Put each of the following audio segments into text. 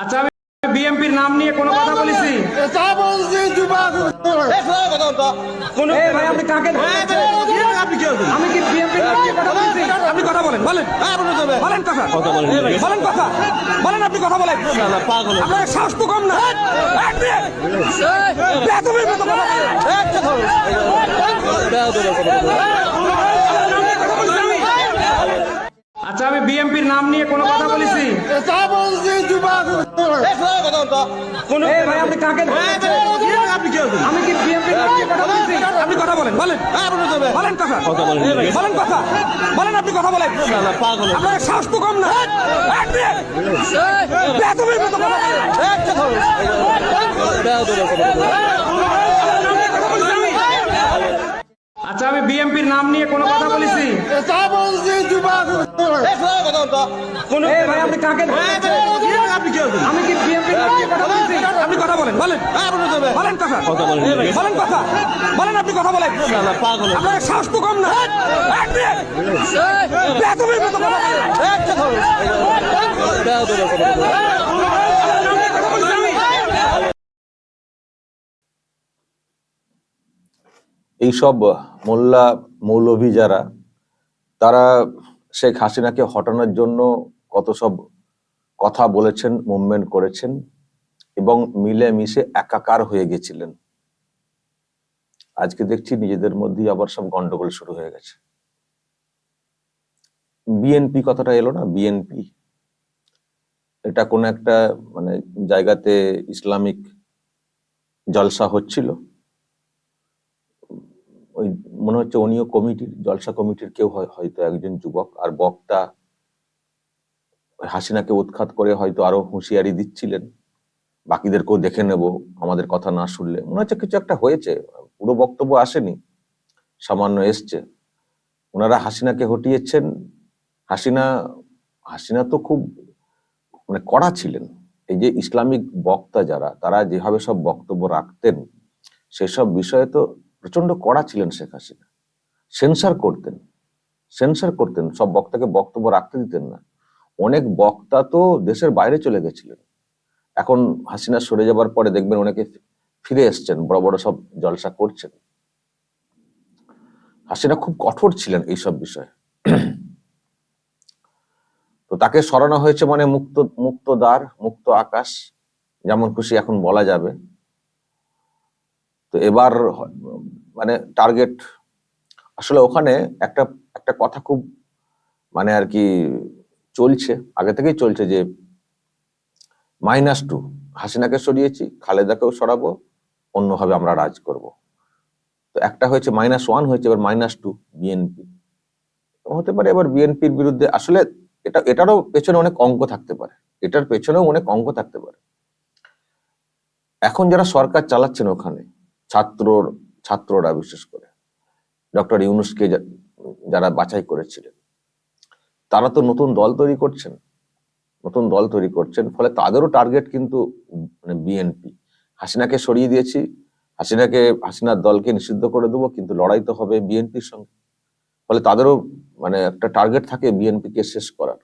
আচ্ছা আমি বিএমপির নাম নিয়ে কোনো কথা বলেছি আপনি কাকে আমি কি বিএমপির নাম নিয়ে কথা বলেছি আপনি কথা বলেন বলেন বলেন কথা বলেন কথা বলেন আপনি কথা বলেন আপনার সাহস তো কম না। আচ্ছা আমি বিএমপির নাম নিয়ে কোনো কথা বলেছি যুবক ভাই আপনি কাকে আপনি কি আমি কি বিএমপির কথা বলেছি আপনি কথা বলেন বলেন বলেন কথা বলেন কথা বলেন আপনি কথা বলেন পাগল আপনার সাহস তো কম না কথা আচ্ছা আমি বিএমপির নাম নিয়ে কোনো কথা বলেছি আমি কি বিএমপির নাম নিয়ে কথা বলেছি আপনি কথা বলেন বলেন বলেন কথা। বলেন। কথা। বলেন আপনি কথা বলেন। পাগল আপনার সাহস তো কম না। এক মতো কথা বলেন। এইসব মোল্লা মৌলভী যারা তারা শেখ হাসিনাকে হটানোর জন্য কত সব কথা বলেছেন মুভমেন্ট করেছেন। এবং মিলে মিশে একাকার হয়ে গেছিলেন। আজকে দেখছি নিজেদের মধ্যেই আবার সব গন্ডগোল শুরু হয়ে গেছে। বিএনপি কথাটা এলো না? বিএনপি। এটা কোন একটা মানে জায়গাতে ইসলামিক জলসা হচ্ছিল। ওই মনে হচ্ছে উনিও কমিটির, জলসা কমিটির কেউ হয়- হয়তো একজন যুবক আর বক্তা হাসিনাকে উৎখাত করে হয়তো আরও হুঁশিয়ারি দিচ্ছিলেন। বাকিদেরকেও দেখে নেব, আমাদের কথা না শুনলে। মনে হচ্ছে কিছু একটা হয়েছে, পুরো বক্তব্য আসেনি, সামান্য এসছে। ওনারা হাসিনাকে হটিয়েছেন। হাসিনা হাসিনা তো খুব মানে কড়া ছিলেন। এই যে ইসলামিক বক্তা যারা, তারা যেভাবে সব বক্তব্য রাখতেন, সেসব বিষয়ে তো প্রচণ্ড কড়া ছিলেন শেখ হাসিনা। সেন্সার করতেন সেন্সার করতেন। সব বক্তাকে বক্তব্য রাখতে দিতেন না। অনেক বক্তা তো দেশের বাইরে চলে গেছিলেন। এখন হাসিনা সরে যাবার পরে দেখবেন অনেকে ফিরে এসছেন, বড় বড় সব জলসা করছেন। হাসিনা খুব কঠোর ছিলেন এইসব বিষয়ে। তো তাকে সরানো হয়েছে মানে মুক্ত মুক্ত দ্বার মুক্ত আকাশ, যেমন খুশি এখন বলা যাবে। তো এবার মানে টার্গেট, আসলে ওখানে একটা একটা কথা খুব মানে আর কি চলছে, আগে থেকেই চলছে যে মাইনাস টু। হাসিনাকে সরিয়েছি, খালেদাকেও সরাবো, অন্যভাবে আমরা রাজ করব। তো একটা হয়েছে মাইনাস ওয়ান, হয়েছে এবার মাইনাস টু বিএনপি হতে পারে এবার বিএনপির বিরুদ্ধে, আসলে এটা, এটারও পেছনে অনেক অঙ্ক থাকতে পারে। এটার পেছনেও অনেক অঙ্ক থাকতে পারে। এখন যারা সরকার চালাচ্ছেন ওখানে, ছাত্রর, ছাত্ররা বিশেষ করে, ডক্টর ইউনুসকে যারা বাছাই করেছিলেন, তারা তো নতুন দল তৈরি করছেন। নতুন দল তৈরি করছেন, ফলে তাদেরও টার্গেট কিন্তু মানে বিএনপি হাসিনাকে সরিয়ে দিয়েছি, হাসিনাকে, হাসিনার দলকে নিষিদ্ধ করে দেবো, কিন্তু লড়াই তো হবে বিএনপির সঙ্গে। ফলে তাদেরও মানে একটা টার্গেট থাকে বিএনপিকে শেষ করার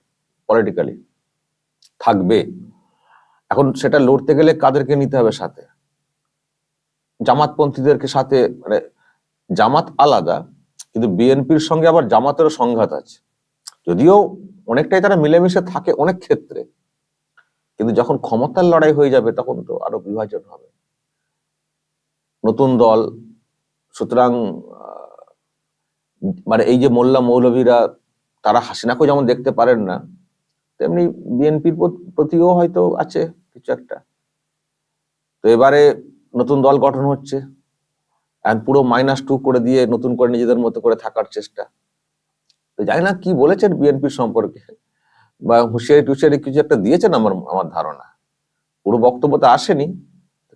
পলিটিক্যালি থাকবে। এখন সেটা লড়তে গেলে কাদেরকে নিতে হবে সাথে? জামাতপন্থীদেরকে সাথে মানে জামাত আলাদা, কিন্তু বিএনপির সঙ্গে আবার জামাতেরও সংঘাত আছে। যদিও অনেকটাই তারা মিলেমিশে থাকে অনেক ক্ষেত্রে, কিন্তু যখন ক্ষমতার লড়াই হয়ে যাবে তখন তো আরও বিভাজন হবে। নতুন দল, সুতরাং মানে এই যে মোল্লা মৌলভীরা, তারা হাসিনাকেও যেমন দেখতে পারেন না, তেমনি বিএনপির প্রতিও হয়তো আছে কিছু একটা। তো এবারে নতুন দল গঠন হচ্ছে পুরো মাইনাস টু করে দিয়ে নতুন করে নিজেদের মতো করে থাকার চেষ্টা। তো জানি না কি বলেছেন বিএনপির সম্পর্কে। বা হুঁশিয়ারি টুশিয়ারি কিছু একটা দিয়েছেন আমার আমার ধারণা। পুরো বক্তব্য তো আসেনি।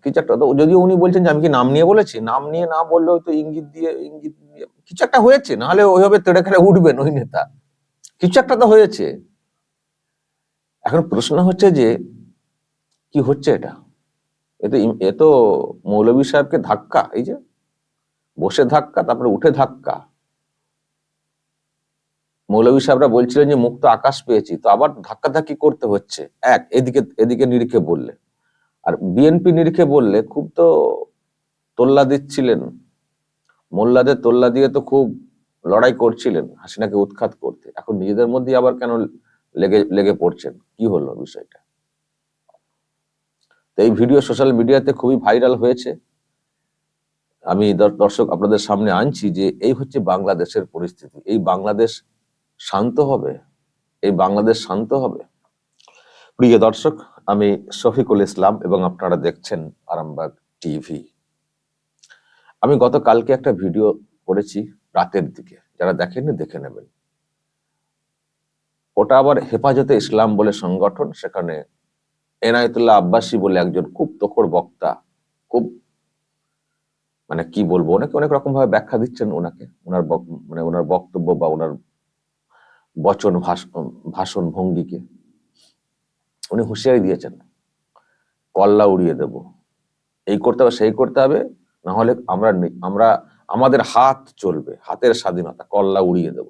কিছু একটা তো যদিও উনি বলছেন যে আমি কি নাম নিয়ে বলেছি? নাম নিয়ে না বললেও তো ইঙ্গিত দিয়ে ইঙ্গিত দিয়ে কিছু একটা হয়েছে, নাহলে ওইভাবে তেড়ে খেলে উঠবেন ওই নেতা। কিছু একটা তো হয়েছে। এখন প্রশ্ন হচ্ছে যে, কি হচ্ছে এটা? এ তো ইম- এ তো মৌলভী সাহেবকে ধাক্কা, এই যে। বসে ধাক্কা, তারপরে উঠে ধাক্কা। মৌলভী সাহেবরা বলছিলেন যে, মুক্ত আকাশ পেয়েছি। তো আবার ধাক্কাধাক্কি করতে হচ্ছে। এক, এদিকে এদিকে নিরিখে বললে। আর বিএনপি নিরিখে বললে খুব তো তোল্লা দিচ্ছিলেন মোল্লাদের তোল্লা দিয়ে তো খুব লড়াই করছিলেন, হাসিনাকে উৎখাত করতে। এখন নিজেদের মধ্যে আবার কেন লেগে লেগে পড়ছেন? কি হলো বিষয়টা? তো এই ভিডিও সোশ্যাল মিডিয়াতে খুবই ভাইরাল হয়েছে। আমি দর্শক আপনাদের সামনে আনছি যে, এই হচ্ছে বাংলাদেশের পরিস্থিতি। এই বাংলাদেশ শান্ত হবে, এই বাংলাদেশ শান্ত হবে। প্রিয় দর্শক, আমি শফিকুল ইসলাম এবং আপনারা দেখছেন আরামবাগ টিভি। আমি গতকালকে একটা ভিডিও করেছি রাতের দিকে, যারা দেখেননি দেখে নেবেন। ওটা আবার হেফাজতে ইসলাম বলে সংগঠন, সেখানে এনায়েতুল্লাহ আব্বাসী বলে একজন খুব তখর বক্তা, খুব মানে কি বলব অনেকে অনেক রকম ভাবে ব্যাখ্যা দিচ্ছেন ওনাকে, ওনার মানে ওনার বক্তব্য বা ওনার বচন ভাষণ ভঙ্গিকে। উনি হুঁশিয়ারি দিয়েছেন, কল্লা উড়িয়ে দেব। এই করতে হবে, সেই করতে হবে, না হলে আমরা আমরা, আমাদের হাত চলবে, হাতের স্বাধীনতা, কল্লা উড়িয়ে দেব।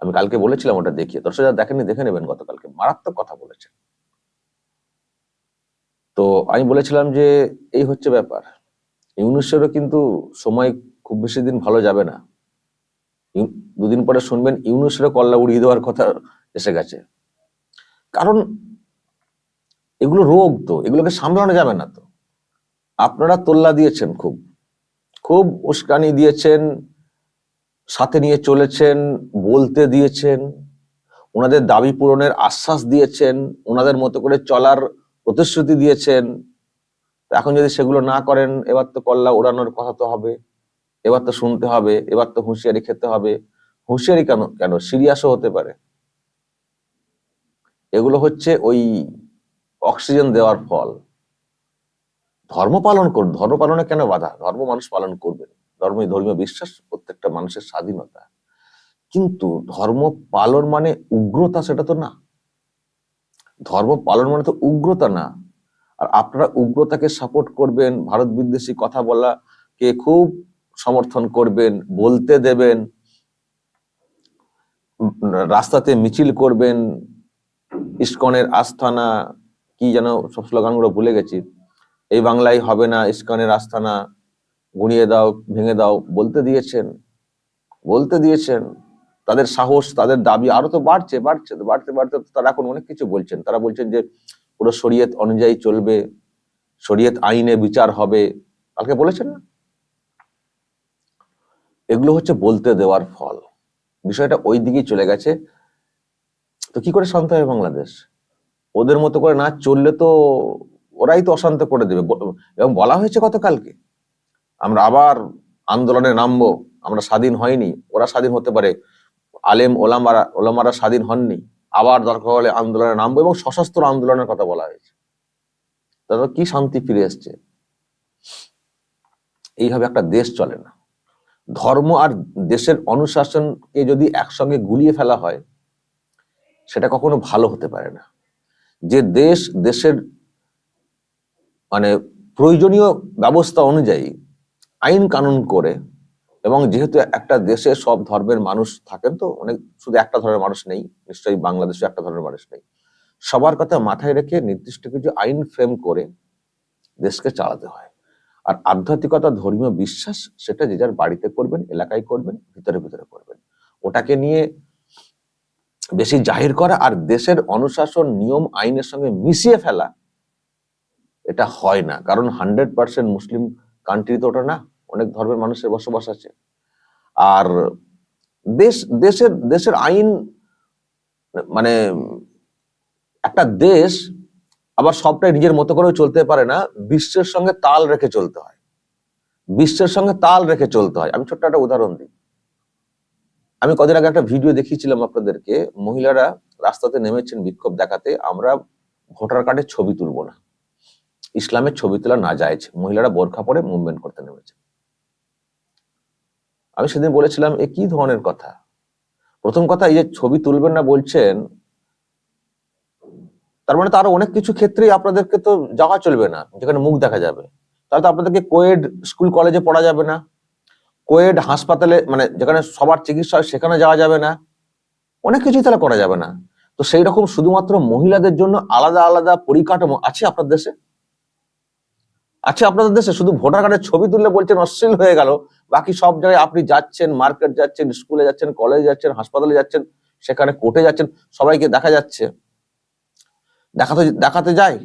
আমি কালকে বলেছিলাম ওটা দেখিয়ে, দর্শক যারা দেখেনি দেখে নেবেন গতকালকে, মারাত্মক কথা বলেছেন। তো আমি বলেছিলাম যে, এই হচ্ছে ব্যাপার। ইউনুসেরও কিন্তু সময় খুব বেশি দিন ভালো যাবে না। দুদিন পরে শুনবেন ইউনুসেরও কল্লা উড়িয়ে দেওয়ার কথা এসে গেছে। কারণ এগুলো রোগ তো, এগুলোকে সামলানো যাবে না তো। আপনারা তোল্লা দিয়েছেন খুব। খুব উস্কানি দিয়েছেন, সাথে নিয়ে চলেছেন, বলতে দিয়েছেন, ওনাদের দাবি পূরণের আশ্বাস দিয়েছেন, ওনাদের মতো করে চলার প্রতিশ্রুতি দিয়েছেন। এখন যদি সেগুলো না করেন, এবার তো কল্লা উড়ানোর কথা তো হবে। এবার তো শুনতে হবে, এবার তো হুঁশিয়ারি খেতে হবে। হুঁশিয়ারি কেন কেন? সিরিয়াসও হতে পারে। এগুলো হচ্ছে ওই অক্সিজেন দেওয়ার ফল। ধর্ম পালন করুন। ধর্ম পালনে কেন বাধা? ধর্ম মানুষ পালন করবে ধর্ম ধর্মীয় বিশ্বাস প্রত্যেকটা মানুষের স্বাধীনতা। কিন্তু ধর্ম পালন মানে উগ্রতা সেটা তো না। ধর্ম পালন মানে তো উগ্রতা না। আর আপনারা উগ্রতাকে সাপোর্ট করবেন। ভারত বিদ্বেষী কথা বলা কে খুব সমর্থন করবেন, বলতে দেবেন, রাস্তাতে মিছিল করবেন, ইস্কনের আস্থানা কি যেন সব স্লোগানগুলো ভুলে গেছি। এই বাংলায় হবে না, ইস্কনের আস্থানা গুঁড়িয়ে দাও, ভেঙে দাও, বলতে দিয়েছেন বলতে দিয়েছেন। তাদের সাহস, তাদের দাবি আরও তো বাড়ছে বাড়ছে বাড়তে বাড়তে তারা এখন অনেক কিছু বলছেন। তারা বলছেন যে পুরো শরীয়ত অনুযায়ী চলবে, শরীয়ত আইনে বিচার হবে। কালকে বলেছেন না? এগুলো হচ্ছে বলতে দেওয়ার ফল। বিষয়টা ওই দিকেই চলে গেছে। তো কি করে শান্ত হবে বাংলাদেশ? ওদের মতো করে না চললে তো ওরাই তো অশান্ত করে দেবে। এবং বলা হয়েছে গতকালকে, আমরা আবার আন্দোলনে নামবো, আমরা স্বাধীন হয়নি, ওরা স্বাধীন হতে পারে। আলেম, ওলামারা ওলামারা স্বাধীন হননি, আবার দরকার হলে আন্দোলনে নামবো এবং সশস্ত্র আন্দোলনের কথা বলা হয়েছে। তাদের কি শান্তি ফিরে এসছে? এইভাবে একটা দেশ চলে না। ধর্ম আর দেশের অনুশাসনকে যদি একসঙ্গে গুলিয়ে ফেলা হয়, সেটা কখনো ভালো হতে পারে না। যে দেশ, দেশের মানে প্রয়োজনীয় ব্যবস্থা অনুযায়ী আইন কানুন করে এবং যেহেতু একটা দেশে সব ধর্মের মানুষ থাকেন তো, অনেক শুধু একটা ধর্মের মানুষ নেই, নিশ্চয়ই বাংলাদেশে একটা ধর্মের মানুষ নেই, সবার কথা মাথায় রেখে নির্দিষ্ট কিছু আইন ফ্রেম করে দেশকে চালাতে হয়। আর আধ্যাত্মিকতা, ধর্মীয় বিশ্বাস সেটা যে যার বাড়িতে করবেন, এলাকায় করবেন, ভিতরে ভিতরে করবেন। ওটাকে নিয়ে বেশি জাহির করা আর দেশের অনুশাসন, নিয়ম, আইনের সঙ্গে মিশিয়ে ফেলা, এটা হয় না। কারণ হান্ড্রেড পার্সেন্ট মুসলিম কান্ট্রি তো ওটা না, অনেক ধর্মের মানুষের বসবাস আছে। আর দেশ, দেশের দেশের আইন মানে একটা দেশ আবার সবটাই নিজের মতো করেও চলতে পারে না, বিশ্বের সঙ্গে তাল রেখে চলতে হয়। বিশ্বের সঙ্গে তাল রেখে চলতে হয়। আমি ছোট্ট একটা উদাহরণ দিই। আমি কদিন আগে একটা ভিডিও দেখিয়েছিলাম আপনাদেরকে। মহিলারা রাস্তাতে নেমেছেন বিক্ষোভ দেখাতে। আমরা ভোটার কার্ডের ছবি তুলবো না। ইসলামের ছবি তোলা না যায়। মহিলারা বোরখা পরে মুভমেন্ট করতে নেমেছে আমি সেদিন বলেছিলাম, এ কি ধরনের কথা? প্রথম কথা, এই যে ছবি তুলবেন না বলছেন তার মানে তো আরও অনেক কিছু ক্ষেত্রেই আপনাদেরকে তো যাওয়া চলবে না, যেখানে মুখ দেখা যাবে। তাহলে তো আপনাদেরকে কোয়েড স্কুল কলেজে পড়া যাবে না, কোয়েড হাসপাতালে মানে যেখানে সবার চিকিৎসা হয় সেখানে যাওয়া যাবে না, অনেক কিছুই তাহলে করা যাবে না। তো সেই রকম শুধুমাত্র মহিলাদের জন্য আলাদা আলাদা পরিকাঠামো আছে আপনার দেশে? আছে আপনাদের দেশে? শুধু ভোটার কার্ডের ছবি তুললে বলছেন অশ্লীল হয়ে গেল, বাকি সব জায়গায় আপনি যাচ্ছেন, মার্কেট যাচ্ছেন, স্কুলে যাচ্ছেন, কলেজে যাচ্ছেন, হাসপাতালে যাচ্ছেন, সেখানে কোর্টে যাচ্ছেন, সবাইকে দেখা যাচ্ছে। দেখাতে দেখাতে যায়?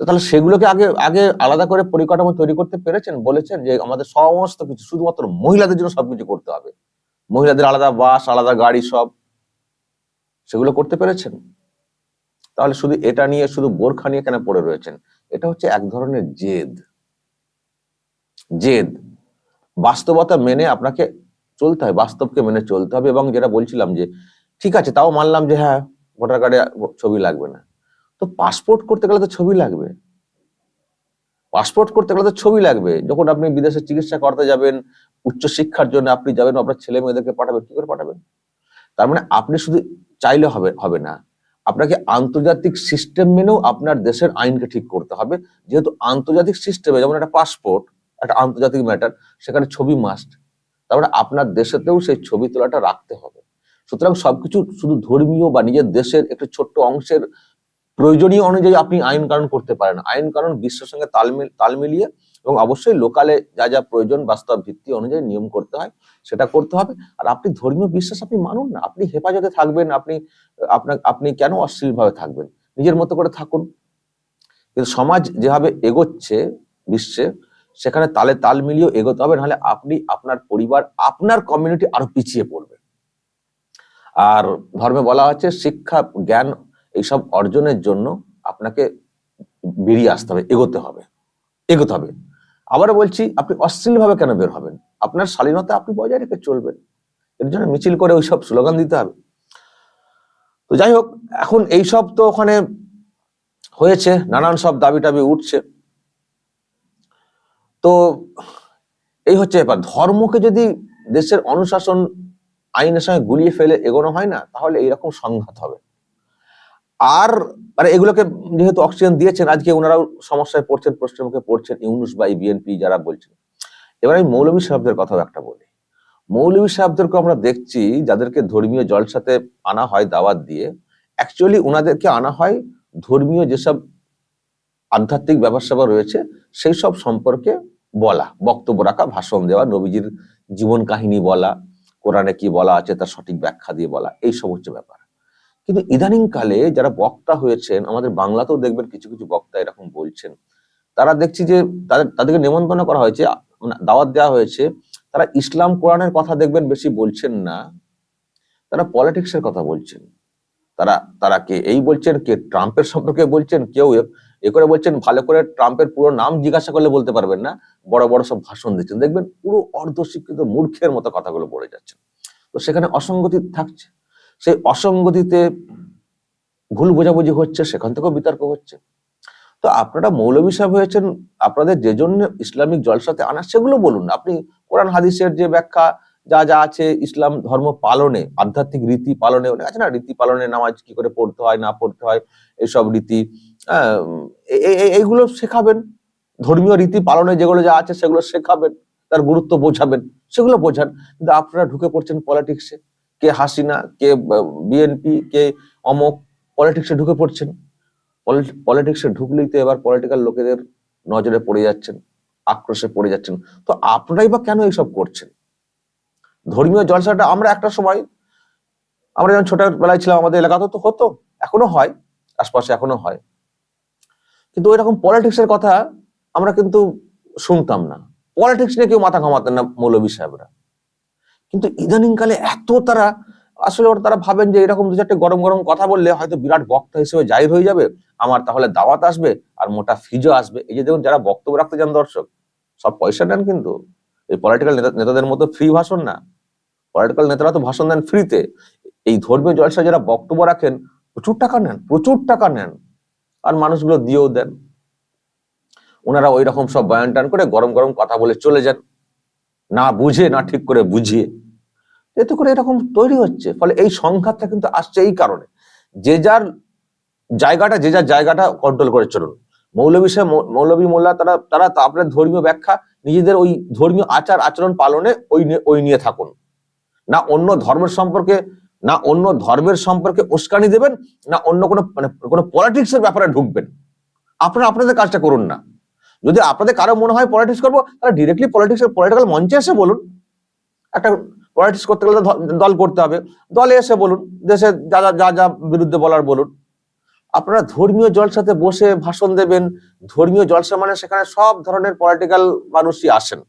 তো তাহলে সেগুলোকে আগে আগে আলাদা করে পরিকাঠামো তৈরি করতে পেরেছেন, বলেছেন যে আমাদের সমস্ত কিছু, শুধুমাত্র মহিলাদের জন্য সবকিছু করতে হবে। মহিলাদের আলাদা বাস, আলাদা গাড়ি সব, সেগুলো করতে পেরেছেন? তাহলে শুধু এটা নিয়ে শুধু বোরখা নিয়ে কেন পড়ে রয়েছেন? এটা হচ্ছে এক ধরনের জেদ। জেদ। বাস্তবতা মেনে আপনাকে চলতে হয়, বাস্তবকে মেনে চলতে হবে এবং যেটা বলছিলাম যে, ঠিক আছে, তাও মানলাম যে হ্যাঁ ভোটার কার্ডে ছবি লাগবে না। তো পাসপোর্ট করতে গেলে তো ছবি লাগবে। পাসপোর্ট করতে গেলে তো ছবি লাগবে। যখন আপনি বিদেশে চিকিৎসা করতে যাবেন উচ্চ শিক্ষার জন্য আপনি যাবেন, আপনার ছেলে মেয়েদেরকে পাঠাবেন, কি করে পাঠাবেন? তার মানে আপনি শুধু চাইলে হবে হবে না। আপনাকে আন্তর্জাতিক সিস্টেম মেনেও আপনার দেশের আইনকে ঠিক করতে হবে। যেহেতু আন্তর্জাতিক সিস্টেমে যেমন একটা পাসপোর্ট একটা আন্তর্জাতিক ম্যাটার সেখানে ছবি মাস্ট তারপরে আপনার দেশেতেও সেই ছবি তোলাটা রাখতে হবে। সুতরাং সবকিছু শুধু ধর্মীয় বা নিজের দেশের একটু ছোট্ট অংশের প্রয়োজনীয় অনুযায়ী আপনি আইন কানুন করতে পারেন। আইন কানুন বিশ্বের সঙ্গে তাল তাল মিলিয়ে এবং অবশ্যই লোকালে যা যা প্রয়োজন বাস্তব ভিত্তি অনুযায়ী নিয়ম করতে হয়, সেটা করতে হবে। আর আপনি ধর্মীয় বিশ্বাস আপনি মানুন না। আপনি হেফাজতে থাকবেন, আপনি আপনার আপনি কেন অশ্লীল ভাবে থাকবেন? নিজের মতো করে থাকুন। কিন্তু সমাজ যেভাবে এগোচ্ছে বিশ্বে, সেখানে তালে তাল মিলিয়েও এগোতে হবে, নাহলে আপনি, আপনার পরিবার, আপনার কমিউনিটি আরও পিছিয়ে পড়বে। আর ধর্মে বলা হচ্ছে শিক্ষা, জ্ঞান এইসব অর্জনের জন্য আপনাকে বেরিয়ে আসতে হবে, এগোতে হবে এগোতে হবে। আবারও বলছি, আপনি অশ্লীল ভাবে কেন বের হবেন? আপনার শালীনতা আপনি বজায় রেখে চলবেন। এর জন্য মিছিল করে ওইসব স্লোগান দিতে হবে। তো যাই হোক, এখন এইসব তো ওখানে হয়েছে, নানান সব দাবি টাবি উঠছে। তো এই হচ্ছে ব্যাপার, ধর্মকে যদি দেশের অনুশাসন আইনের সঙ্গে গুলিয়ে ফেলে এগোনো হয় না, তাহলে এইরকম সংঘাত হবে। আর মানে এগুলোকে যেহেতু অক্সিজেন দিয়েছেন, আজকে ওনারাও সমস্যায় পড়ছেন, প্রশ্নের মুখে পড়ছেন, ইউনুস বা বিএনপি যারা বলছেন। এবার আমি মৌলভী সাহেবদের কথাও একটা বলি। মৌলভী সাহেবদেরকে আমরা দেখছি, যাদেরকে ধর্মীয় জলসাতে আনা হয় দাওয়াত দিয়ে অ্যাকচুয়ালি ওনাদেরকে আনা হয় ধর্মীয় যেসব আধ্যাত্মিক স্যাপার রয়েছে, সেই সব সম্পর্কে বলা, বক্তব্য রাখা, ভাষণ দেওয়া, নবীজির জীবন কাহিনী বলা কোরআনে কি বলা আছে, তার সঠিক ব্যাখ্যা দিয়ে বলা, এই সব হচ্ছে ব্যাপার। কিন্তু ইদানিং কালে যারা বক্তা হয়েছেন, আমাদের বাংলাতেও দেখবেন কিছু কিছু বক্তা এরকম বলছেন, তারা দেখছি যে তাদের, তাদেরকে নিমন্ত্রণ করা হয়েছে মানে দাওয়াত দেওয়া হয়েছে, তারা ইসলাম কোরআনের কথা দেখবেন বেশি বলছেন না, তারা পলিটিক্সের কথা বলছেন। তারা তারা কে এই বলছেন, কে ট্রাম্পের সম্পর্কে বলছেন, কেউ এ- করে বলছেন, ভালো করে ট্রাম্পের পুরো নাম জিজ্ঞাসা করলে বলতে পারবেন না। বড় বড় সব ভাষণ দিচ্ছেন। দেখবেন পুরো অর্ধশিক্ষিত মূর্খের মতো কথাগুলো বলে যাচ্ছে তো সেখানে অসঙ্গতি থাকছে। সেই অসঙ্গতিতে ভুল বোঝাবুঝি হচ্ছে, সেখান থেকেও বিতর্ক হচ্ছে। তো আপনারা মৌলবী সাহেব হয়েছেন, আপনাদের যে জন্য ইসলামিক জলসাতে আনা, সেগুলো বলুন। আপনি কোরআন হাদিসের যে ব্যাখ্যা, যা যা আছে ইসলাম ধর্ম পালনে, আধ্যাত্মিক রীতি পালনে, অনেক আছে না, রীতি পালনে নামাজ কি করে পড়তে হয়, না পড়তে হয়, এসব রীতি। এইগুলো শেখাবেন। ধর্মীয় রীতি পালনে যেগুলো যা আছে সেগুলো শেখাবেন, তার গুরুত্ব বোঝাবেন, সেগুলো বোঝান। কিন্তু আপনারা ঢুকে পড়ছেন পলিটিক্সে কে হাসিনা, কে বিএনপি কে অমক পলিটিক্সে ঢুকে পড়ছেন। পলিটিক্সে ঢুকলেই তো এবার পলিটিক্যাল লোকেদের নজরে পড়ে যাচ্ছেন, আক্রোশে পড়ে যাচ্ছেন। তো আপনারাই বা কেন এইসব করছেন? ধর্মীয় জলসাটা আমরা একটা সময়, আমরা যখন ছোটবেলায় ছিলাম আমাদের এলাকাতে তো হতো, এখনও হয়, আশপাশে এখনও হয়। কিন্তু ওই রকম পলিটিক্সের কথা আমরা কিন্তু শুনতাম না। পলিটিক্স নিয়ে কেউ মাথা ঘামাতেন না মৌলবী সাহেবরা। কিন্তু ইদানিং কালে এত তারা, আসলে ওরা তারা ভাবেন যে এরকম দু চারটে গরম গরম কথা বললে হয়তো বিরাট বক্তা হিসেবে জাহির হয়ে যাবে, আমার তাহলে দাওয়াত আসবে আর মোটা ফিজও আসবে। এই যে দেখুন, যারা বক্তব্য রাখতে যান দর্শক, সব পয়সা নেন কিন্তু। এই পলিটিক্যাল নেতাদের মতো ফ্রি ভাষণ না। পলিটিক্যাল নেতারা তো ভাষণ দেন ফ্রিতে এই ধর্মীয় জলসা যারা বক্তব্য রাখেন, প্রচুর টাকা নেন, প্রচুর টাকা নেন। আর মানুষগুলো দিয়েও দেন। ওনারা ওই রকম সব বয়ান টান করে গরম গরম কথা বলে চলে যান। না বুঝে, না ঠিক করে বুঝিয়ে। এতে করে এরকম তৈরি হচ্ছে। ফলে এই সংঘাতটা কিন্তু আসছে এই কারণে। যে যার জায়গাটা, যে যার জায়গাটা কন্ট্রোল করে চলুন। মৌলবী সাহেব মৌলবী মোল্লা তারা তারা আপনার ধর্মীয় ব্যাখ্যা, নিজেদের ওই ধর্মীয় আচার আচরণ পালনে ওই ওই নিয়ে থাকুন। না অন্য ধর্মের সম্পর্কে না অন্য ধর্মের সম্পর্কে উস্কানি দেবেন, না অন্য কোনো মানে কোনো পলিটিক্স এর ব্যাপারে ঢুকবেন। আপনারা আপনাদের কাজটা করুন না। যদি আপনাদের কারও মনে হয় পলিটিক্স করব, তাহলে ডিরেক্টলি পলিটিক্স পলিটিক্যাল মঞ্চে এসে বলুন। একটা পলিটিক্স করতে গেলে দল করতে হবে। দলে এসে বলুন, দেশে যা, যা- যা যা বিরুদ্ধে বলার বলুন। আপনারা ধর্মীয় জলসাতে বসে ভাষণ দেবেন। ধর্মীয় জলসা মানে সেখানে সব ধরনের পলিটিক্যাল মানুষই আসেন।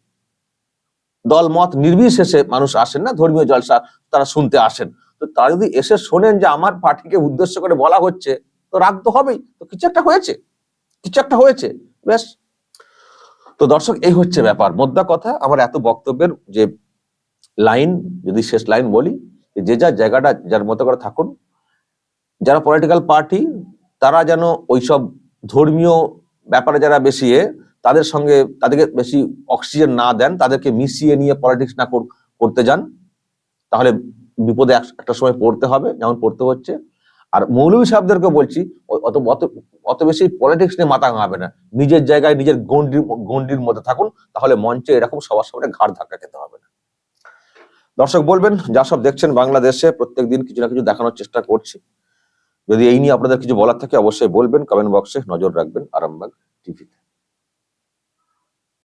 দল মত নির্বিশেষে মানুষ আসেন না, ধর্মীয় জলসা তারা শুনতে আসেন। তো তারা যদি এসে শোনেন যে আমার পার্টিকে উদ্দেশ্য করে বলা হচ্ছে, তো রাগ তো হবেই। তো কিছু একটা হয়েছে। কিছু একটা হয়েছে। ব্যাস। তো দর্শক, এই হচ্ছে ব্যাপার। মোদ্দা কথা, আমার এত বক্তব্যের যে লাইন, যদি শেষ লাইন বলি, যে যা জায়গাটা, যার মতো করে থাকুন, যারা পলিটিক্যাল পার্টি তারা যেন ওইসব ধর্মীয় ব্যাপারে যারা বেশি তাদের সঙ্গে, তাদেরকে বেশি অক্সিজেন না দেন, তাদেরকে মিশিয়ে নিয়ে পলিটিক্স না কর- করতে যান, তাহলে বিপদে এক- একটা সময় পড়তে হবে, যেমন পড়তে হচ্ছে। আর মৌলভী সাহেবদেরকে বলছি অত অত অত বেশি পলিটিক্স নিয়ে মাথা ঘামাবে না। নিজের জায়গায় নিজের গন্ডির গন্ডির মধ্যে থাকুন, তাহলে মঞ্চে এরকম সবার সামনে ঘাড় ধাক্কা খেতে হবে না। দর্শক বলবেন, যা সব দেখছেন বাংলাদেশে প্রত্যেকদিন কিছু না কিছু দেখানোর চেষ্টা করছি। যদি এই নিয়ে আপনাদের কিছু বলার থাকে, অবশ্যই বলবেন কমেন্ট বক্সে নজর রাখবেন, আরামবাগ টিভিতে